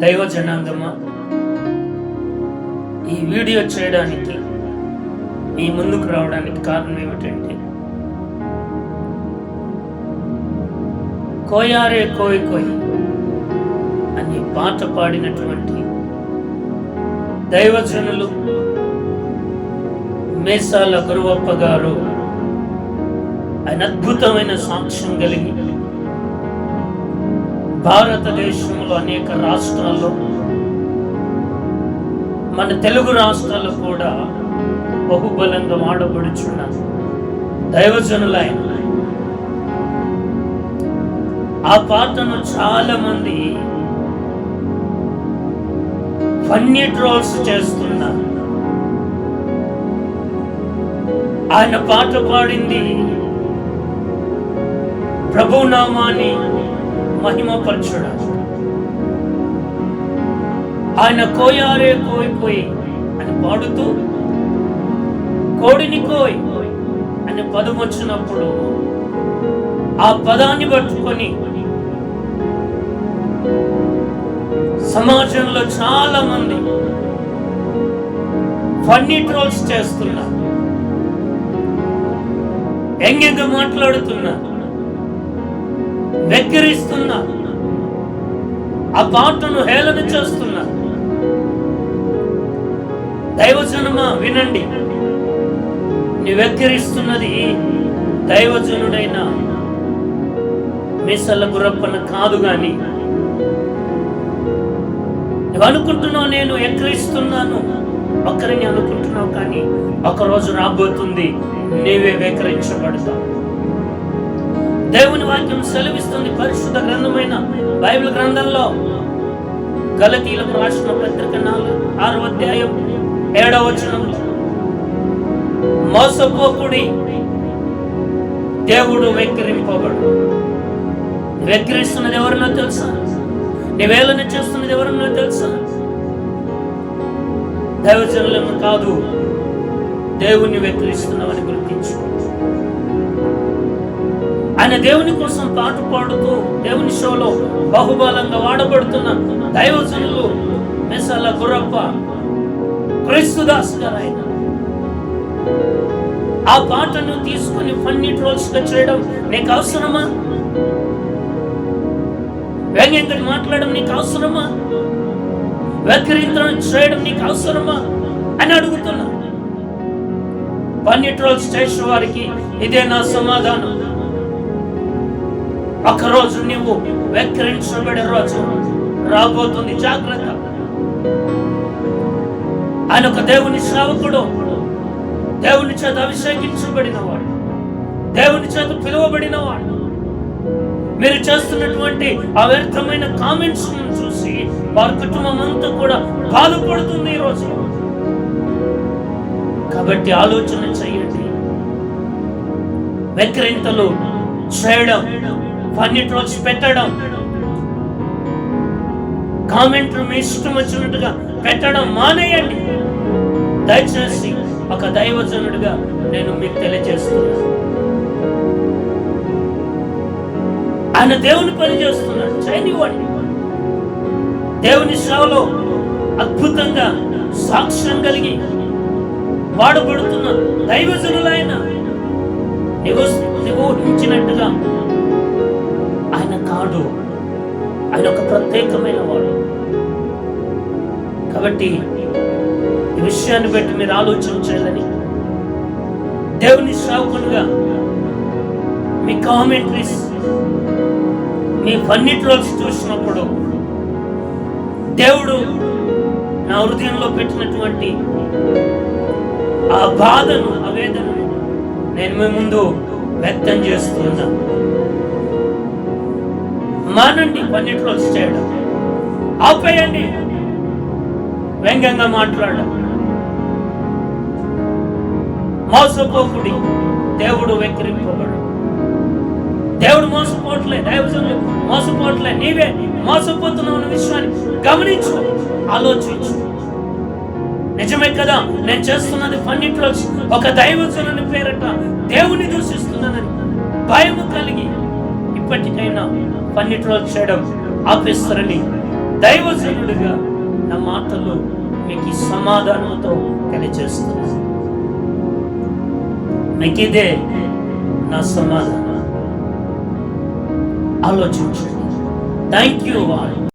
దైవ జనాంగమా ఈ వీడియో చేయడానికి మీ ముందుకు రావడానికి కారణం ఏమిటంటే కోయారే కోయి కోయి అని పాట పాడినటువంటి దైవజనులు మేసాల గురువప్ప గారు ఆయన అద్భుతమైన సాక్ష్యం కలిగి భారతదేశంలో అనేక రాష్ట్రాల్లో మన తెలుగు రాష్ట్రాలు కూడా బహుబలంగా వాడబడుచున్న దైవజనులైన ఆ పాటను చాలా మంది ఫన్నీ ట్రోల్స్ చేస్తున్నారు. ఆయన పాట పాడింది ప్రభునామాని మహిమపరచడానికి ఆయన కోయారే కోయ్ అని పాడుతూ కోడిని కోయి అని పదం వచ్చినప్పుడు ఆ పదాన్ని పట్టుకొని సమాజంలో చాలా మంది ఫన్నీ ట్రోల్స్ చేస్తున్నారు. ఎంగెంగా మాట్లాడుతున్నారు. వెక్కిరిస్తున్నా. ఆ పాటను హేళన చేస్తున్నా. దైవజనమా వినండి. నీ వెక్కిరిస్తున్నది దైవజనుడైన మిసల గురప్పన కాదు గాని. నువ్వు అనుకుంటున్నావు నేను ఎక్కిరిస్తున్నాను. ఒకరిని అనుకుంటున్నావు కానీ ఒకరోజు రాబోతుంది. నీవే వెకరించబడతావు దేవుని వాక్యం సెలవిస్తుంది పరిశుద్ధ గ్రంథమైన బైబిల్ గ్రంథంలో గలతీలకు రాసిన పత్రిక నాలుగు ఆరో అధ్యాయం ఏడవ వచనంలో మోసపోకుడి దేవుడు వెక్కిరింపబడు. వెక్కిరిస్తున్నది ఎవరినో తెలుసా? నీవేళన చేస్తున్నది ఎవరినో తెలుసా? దైవజనులను కాదు దేవుణ్ణి వెక్కిరిస్తున్నావని గుర్తించు. ఆయన దేవుని కోసం పాట పాడుతూ దేవుని షోలో బహుబలంగా వాడబడుతున్న దైవజనులు మెసాల గురప్ప క్రైస్తుదాస్ గారు ఆయన. ఆ పాటను తీసుకుని ఫన్నీ ట్రోల్స్గా చేయడం నీకు అవసరమా? వ్యంగ్యంగా మాట్లాడడం నీకు అవసరమా? వ్యతిరేకం చేయడం నీకు అవసరమా? అని అడుగుతున్నా. ఫన్నీ ట్రోల్స్ చేసిన వారికి ఇదే నా సమాధానం. ఒకరోజు నువ్వు వెక్కిరించబడే రోజు రాబోతుంది. జాగ్రత్త. ఆయన ఒక దేవుని సేవకుడు దేవుని చేత అభిషేకించబడిన వాడు దేవుని చేత పిలువబడిన వాడు మీరు చేస్తున్నటువంటి ఆ వ్యర్థమైన కామెంట్స్ చూసి వారి కుటుంబం అంతా కూడా బాధపడుతుంది ఈరోజు కాబట్టి ఆలోచన చేయండి. వెక్కిరింతలు చేయడం ఫన్నీ రోజు పెట్టడం. కామెంట్లు మీ ఇష్టం వచ్చినట్టుగా పెట్టడం మానేయండి. దయచేసి ఒక దైవజనుడిగా నేను మీకు తెలియజేస్తున్నాను. ఆయన దేవుని పని చేస్తున్నాడు. చేయనివ్వండి. దేవుని సేవలో అద్భుతంగా సాక్ష్యం కలిగి వాడబడుతున్న దైవజనులైన నివసించినట్టుగా ఆయన ఒక ప్రత్యేకమైన వాడు కాబట్టి ఈ విషయాన్ని బట్టి మీరు ఆలోచన చేయాలని దేవుని సేవకులుగా మీ కామెంట్రీస్ మీ ఫన్నీ చూసినప్పుడు దేవుడు నా హృదయంలో పెట్టినటువంటి ఆ బాధను ఆవేదనను నేను మీ ముందు వ్యక్తం చేస్తున్నాను మానండి ఫన్నీ చేయడం. ఆపేయండి. వ్యంగ్యంగా మాట్లాడడం. మోసపోకుడి దేవుడు వెక్కిరింపబడు. దేవుడు మోసపోవట్లే దైవజనులు మోసపోవట్లే నీవే మోసపోతున్నావు అన్న విషయాన్ని గమనించు ఆలోచించు. నిజమే కదా నేను చేస్తున్నది పన్నిట్లో ఒక దైవజనుని పేరట దేవుని దూషిస్తున్నానని భయము కలిగి ఇప్పటికైనా పన్నిట్లో చేయడం ఆపేస్తారని దైవజనుడిగా నా మాటలు మీకు ఈ సమాధానంతో తెలియజేస్తుంది మీకు ఇదే నా సమాధానం. ఆలోచించండి. థ్యాంక్ యూ వాళ్ళు